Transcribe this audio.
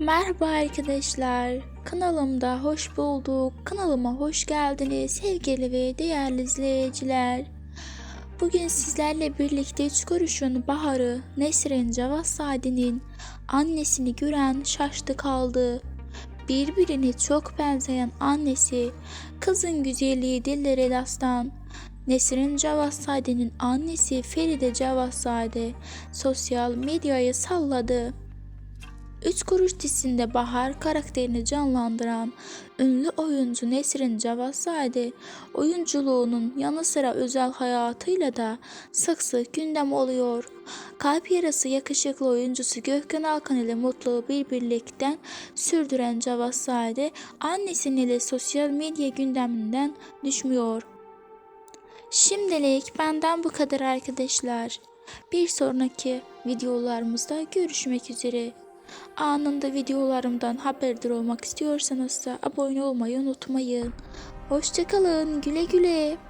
Merhaba arkadaşlar. Kanalımda hoş bulduk. Kanalıma hoş geldiniz sevgili ve değerli izleyiciler. Bugün sizlerle birlikte üç Baharı Nesrin Cavasade'nin annesini gören şaştı kaldı. Birbirine çok benzeyen annesi, kızın güzelliği dillere dastan. Nesrin Cavasade'nin annesi Feride Cavasade sosyal medyayı salladı. Üç Kuruş dizisinde Bahar karakterini canlandıran ünlü oyuncu Nesrin Cavazzade oyunculuğunun yanı sıra özel hayatıyla da sık sık gündem oluyor. Kalp yarası yakışıklı oyuncusu Gökhan Alkan ile mutlu bir birlikten sürdüren Cavazzade annesinin ile sosyal medya gündeminden düşmüyor. Şimdilik benden bu kadar arkadaşlar. Bir sonraki videolarımızda görüşmek üzere. Anında videolarımdan haberdar olmak istiyorsanız da abone olmayı unutmayın. Hoşçakalın, güle güle.